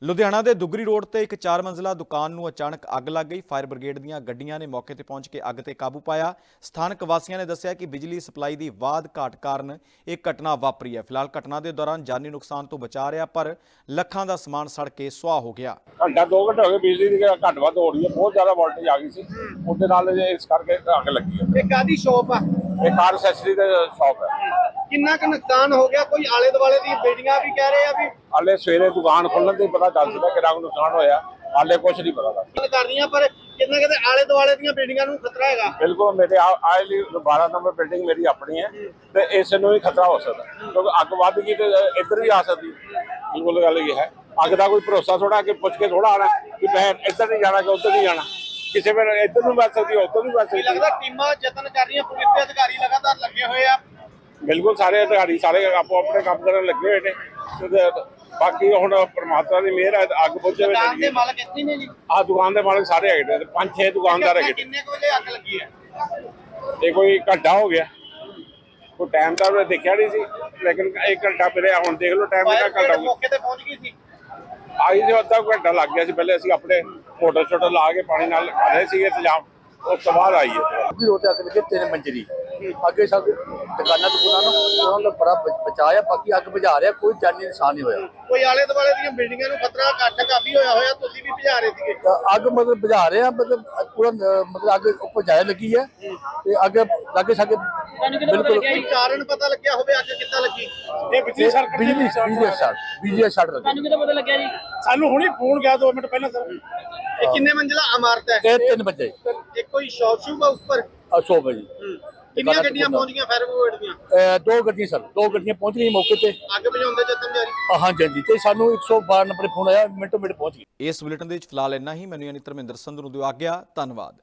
ਲੁਧਿਆਣਾ ਦੇ ਦੁਗਰੀ ਰੋਡ ਤੇ ਇੱਕ ਚਾਰ ਮੰਜ਼ਿਲਾ ਦੁਕਾਨ ਨੂੰ ਅਚਾਨਕ ਅੱਗ ਲੱਗ ਗਈ। ਫਾਇਰ ਬ੍ਰਿਗੇਡ ਦੀਆਂ ਗੱਡੀਆਂ ਨੇ ਮੌਕੇ ਤੇ ਪਹੁੰਚ ਕੇ ਅੱਗ ਤੇ ਕਾਬੂ ਪਾਇਆ। ਸਥਾਨਕ ਵਾਸੀਆਂ ਨੇ ਦੱਸਿਆ ਕਿ ਬਿਜਲੀ ਸਪਲਾਈ ਦੀ ਵਾਧ ਘਾਟ ਕਾਰਨ ਇਹ ਘਟਨਾ ਵਾਪਰੀ ਹੈ। ਫਿਲਹਾਲ ਘਟਨਾ ਦੇ ਦੌਰਾਨ ਜਾਨੀ ਨੁਕਸਾਨ ਤੋਂ ਬਚਾ ਰਿਹਾ ਪਰ ਲੱਖਾਂ ਦਾ ਸਮਾਨ ਸੜ ਕੇ ਸੁਆਹ ਹੋ ਗਿਆ। ਘੰਟਾ 2 ਘੰਟੇ ਹੋ ਗਏ ਬਿਜਲੀ ਦੀ ਘੱਟ ਵੱਧ ਹੋ ਰਹੀ ਹੈ। ਬਹੁਤ ਜ਼ਿਆਦਾ ਵੋਲਟੇਜ ਆ ਗਈ ਸੀ। ਉਹਦੇ ਨਾਲ ਇਹ ਇਸ ਕਰਕੇ ਅੱਗ ਲੱਗੀ ਹੈ। ਇਹ ਕਾਦੀ ਸ਼ੋਪ ਆ? ਇਹ ਕਾਰ ਐਕਸੈਸਰੀ ਦਾ ਸ਼ਾਪ ਹੈ। ਕਿੰਨਾ ਕੁ ਨੁਕਸਾਨ ਹੋ ਗਿਆ? ਕੋਈ ਆਲੇ ਦੁਆਲੇ ਦੀ ਬਿਲਡਿੰਗਾਂ ਵੀ ਕਹਿ ਰਹੇ ਆ ਵੀ ਹਾਲੇ ਸਵੇਰੇ ਦੁਕਾਨ ਖੁੱਲਣ ਤੇ ਪਤਾ ਚੱਲ ਸਕਦਾ ਕਿ ਰੰਗ ਨੁਕਸਾਨ ਹੋਇਆ। ਹਾਲੇ ਕੁਝ ਨਹੀਂ ਪਤਾ ਲੱਗਦਾ ਗੱਲ ਕਰ ਰਹੀਆਂ ਪਰ ਕਿੰਨਾ ਕਿਤੇ ਆਲੇ ਦੁਆਲੇ ਦੀਆਂ ਬਿਲਡਿੰਗਾਂ ਨੂੰ ਖਤਰਾ ਹੈਗਾ? ਬਿਲਕੁਲ ਮੇਰੇ ਆ- ਆਏ ਲਈ 12 ਨੰਬਰ ਬਿਲਡਿੰਗ ਮੇਰੀ ਆਪਣੀ ਹੈ ਤੇ ਇਸ ਨੂੰ ਵੀ ਖਤਰਾ ਹੋ ਸਕਦਾ। ਕਿਉਂਕਿ ਅੱਗ ਵੱਧ ਗਈ ਤੇ ਇੱਧਰ ਵੀ ਆ ਸਕਦੀ ਬਿਲਕੁਲ ਗੱਲ ਇਹ ਹੈ। ਅੱਗ ਦਾ ਕੋਈ ਭਰੋਸਾ ਥੋੜਾ ਕਿ ਪੁੱਛ ਕੇ ਥੋੜਾ ਆਣਾ ਕਿ ਮੈਂ ਇੱਧਰ ਨਹੀਂ ਜਾਣਾ ਕਿ ਉੱਧਰ ਨਹੀਂ ਜਾਣਾ। ਕਿਸੇ ਵੇਲੇ ਇੱਧਰ ਨੂੰ ਵੱਜ ਸਕਦੀ ਹੈ ਉੱਧਰ ਨੂੰ ਵੱਜ ਕੀ ਸਕਦੀ। ਲੱਗਦਾ ਹੈ ਟੀਮਾਂ ਯਤਨ ਕਰ ਰਹੀਆਂ ਪੁਲਿਸ ਦੇ ਅਧਿਕਾਰੀ ਲਗਾਤਾਰ ਲੱਗੇ ਹੋਏ ਆ? ਬਿਲਕੁਲ ਸਾਰੇ ਅਧਿਕਾਰੀ ਸਾਰੇ ਆਪੋ ਆਪਣੇ ਕੰਮ ਕਰਨ ਲੱਗੇ ਹੋਏ ਨੇ। ਤੇ ਬਾਕੀ ਹੁਣ ਪ੍ਰਮਾਤਮਾ ਦੀ ਮਿਹਰ ਹੈ ਅੱਗ ਬੁੱਝ ਜਾਵੇ ਦੁਕਾਨ ਦੇ ਮਾਲਕ ਇੱਥੇ ਹੀ ਨੇ ਜੀ? ਆ ਦੁਕਾਨ ਦੇ ਮਾਲਕ ਸਾਰੇ ਹੈਗੇ ਨੇ ਪੰਜ ਛੇ ਦੁਕਾਨਦਾਰ ਹੈਗੇ ਨੇ। ਕਿੰਨੇ ਕੁ ਵਜੇ ਅੱਗ ਲੱਗੀ ਹੈ? ਇਹ ਕੋਈ ਘੰਟਾ ਹੋ ਗਿਆ। ਕੋਈ ਟਾਈਮ ਤਾਂ ਮੈਂ ਦੇਖਿਆ ਨਹੀਂ ਸੀ ਲੇਕਿਨ ਇੱਕ ਘੰਟਾ ਪਹਿਲੇ ਹੁਣ ਦੇਖ ਲਓ ਟਾਈਮ ਕਿੰਨਾ ਫਾਇਰ ਘੰਟਾ ਹੋ ਗਿਆ। ਮੌਕੇ ਤੇ ਪਹੁੰਚ ਗਈ ਸੀ? ਆਈ ਜੋ ਅੱਧਾ ਕੁ ਘੰਟਾ ਲੱਗ ਗਿਆ ਸੀ ਪਹਿਲੇ ਅਸੀਂ ਆਪਣੇ ਮੋਟਰ ਛੋਟਰ ਲਾ ਕੇ ਪਾਣੀ ਨਾਲ ਕਰ ਰਹੇ ਸੀਗੇ ਇੰਤਜ਼ਾਮ ਉਸ ਤੋਂ ਬਾਅਦ ਆਈ ਹੈ ਵੀ ਰੋਤੇ ਅੱਗ ਤਿੰਨ ਮੰਜਰੀ ਅੱਗੇ ਸਭ ਦੁਕਾਨਾਂ ਦੁਕਾਨਾਂ ਨੂੰ ਉਹਨਾਂ ਨੂੰ ਬੜਾ ਬ- ਬਚਾਅ ਆ ਬਾਕੀ ਅੱਗ ਬੁਝਾ ਰਿਹਾ ਕੋਈ ਜਾਨੀ ਨੁਕਸਾਨ ਨਹੀਂ ਹੋਇਆ। ਕੋਈ ਆਲੇ ਦੁਆਲੇ ਦੀਆਂ ਬਿਲਡਿੰਗਾਂ ਨੂੰ ਖਤਰਾ ਘੱਟ ਕਾਫੀ ਹੋਇਆ ਹੋਇਆ ਤੁਸੀਂ ਵੀ ਭਜਾ ਰਹੇ ਸੀਗੇ। ਤਾਂ ਅੱਗ ਮਤਲਬ ਬੁਝਾ ਰਿਹਾ ਮਤਲਬ ਪੂਰਾ ਨ- ਮਤਲਬ ਅੱਗ ਉੱਪਰ ਜਾਏ ਲੱਗੀ ਹੈ ਤੇ ਅੱਗ ਲਾਗੇ ਸਾਗੇ ਬਿਲਕੁਲ ਕੋਈ ਕਾਰਨ ਪਤਾ ਲੱਗਿਆ ਹੋਵੇ ਅੱਗ ਕਿੱਦਾਂ ਲੱਗੀ? ਇਹ ਬਿਜਲੀ ਸਰਕਟ ਬਿਜਲੀ ਬਿਜਲੀ ਸ਼ਾਰਟ ਬਿਜਲੀ ਸ਼ਾਰਟ ਲੱਗੀ। ਸਾਨੂੰ ਹੁਣੀ ਫੋਨ ਗਿਆ 2 ਮਿੰਟ ਪਹਿਲਾਂ ਸਰ। ਇਹ ਕਿੰਨੇ ਮੰਜ਼ਿਲਾ ਇਮਾਰਤ ਹੈ? ਇਹ ਤਿੰਨ ਵਜੇ ਇਹ ਕੋਈ ਸ਼ਾਪ ਸ਼ੂਪ ਆ ਉੱਪਰ ਅਸੋ ਵਜੇ ਕਿੰਨੀਆਂ ਗੱਡੀਆਂ ਪਹੁੰਚੀਆਂ ਫਾਇਰ ਬ੍ਰਿਗੇਡ ਦੀਆਂ? ਦੋ ਗੱਡੀਆਂ ਸਰ ਦੋ ਗੱਡੀਆਂ ਪਹੁੰਚ ਗਈਆਂ ਮੌਕੇ ਤੇ। ਅੱਗ ਬੁਝਾਉਣ ਦੇ ਯਤਨ ਜਾਰੀ। ਹਾਂਜੀ ਹਾਂਜੀ ਤੇ ਸਾਨੂੰ 112 ਨੰਬਰ ਫੋਨ ਆਇਆ ਮਿੰਟੋ ਮਿੰਟ ਪਹੁੰਚ ਗਏ। ਇਸ ਬੁਲੇਟਿਨ ਦੇ ਵਿੱਚ ਫਿਲਹਾਲ ਇੰਨਾ ਹੀ। ਮੈਨੂੰ ਯਾਨੀ ਧਰਮਿੰਦਰ ਸੰਧੂ ਨੂੰ ਦਿਓ ਆਗਿਆ। ਧੰਨਵਾਦ।